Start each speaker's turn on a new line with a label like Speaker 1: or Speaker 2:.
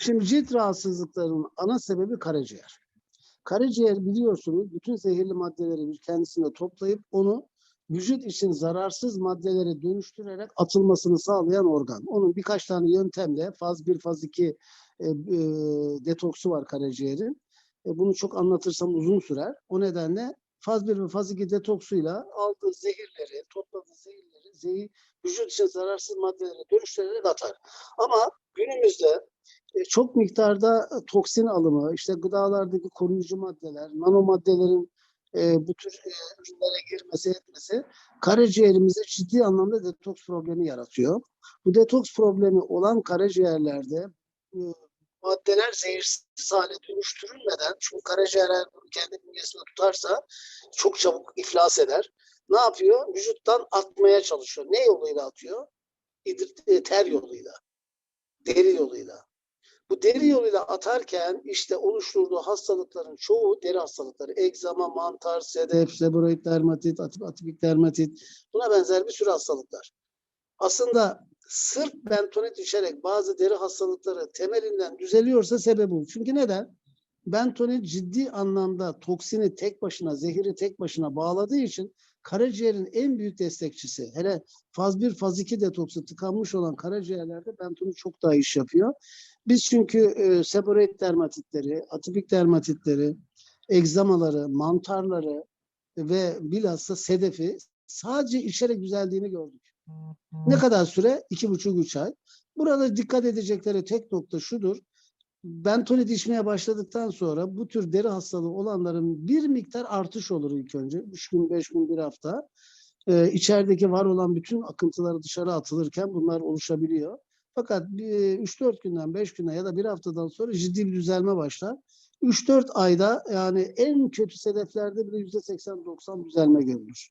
Speaker 1: Şimdi cilt rahatsızlıklarının ana sebebi karaciğer. Karaciğer biliyorsunuz bütün zehirli maddeleri bir kendisinde toplayıp onu vücut için zararsız maddelere dönüştürerek atılmasını sağlayan organ. Onun birkaç tane yöntemle faz 1, faz 2 e, e, detoksu var karaciğerin. E, bunu çok anlatırsam uzun sürer. O nedenle faz 1 ve faz 2 detoksuyla aldığı zehirleri, topladığı zehirleri zehir, vücut için zararsız maddelere dönüştürerek atar. Ama günümüzde çok miktarda e, toksin alımı, işte gıdalardaki koruyucu maddeler, nano maddelerin e, bu tür e, ürünlere girmesi etmesi karaciğerimizde ciddi anlamda detoks problemi yaratıyor. Bu detoks problemi olan karaciğerlerde e, maddeler zehirsiz hale dönüştürülmeden çünkü karaciğer kendi bünyesinde tutarsa çok çabuk iflas eder. Ne yapıyor? Vücuttan atmaya çalışıyor. Ne yoluyla atıyor? E, ter yoluyla. Deri yoluyla. Bu deri yoluyla atarken işte oluşturduğu hastalıkların çoğu deri hastalıkları. Egzama, mantar, sedef, seboroid dermatit, atip- atipik dermatit. Buna benzer bir sürü hastalıklar. Aslında sırf bentonit içerek bazı deri hastalıkları temelinden düzeliyorsa sebebi bu. Çünkü neden? Bentonit ciddi anlamda toksini tek başına, zehiri tek başına bağladığı için karaciğerin en büyük destekçisi. Hele faz 1, faz 2 detoksu tıkanmış olan karaciğerlerde bentonit çok daha iş yapıyor. Biz çünkü e, seboroid dermatitleri, atipik dermatitleri, egzamaları, mantarları ve bilhassa sedefi sadece içerek düzeldiğini gördük. Ne kadar süre? İki buçuk, üç ay. Burada dikkat edecekleri tek nokta şudur. Bentonit içmeye başladıktan sonra bu tür deri hastalığı olanların bir miktar artış olur ilk önce. Üç gün, beş gün, bir hafta. Ee, içerideki var olan bütün akıntıları dışarı atılırken bunlar oluşabiliyor. Fakat 3-4 günden, 5 günden ya da bir haftadan sonra ciddi bir düzelme başlar. 3-4 ayda yani en kötü sedeflerde bile %80-90 düzelme görülür.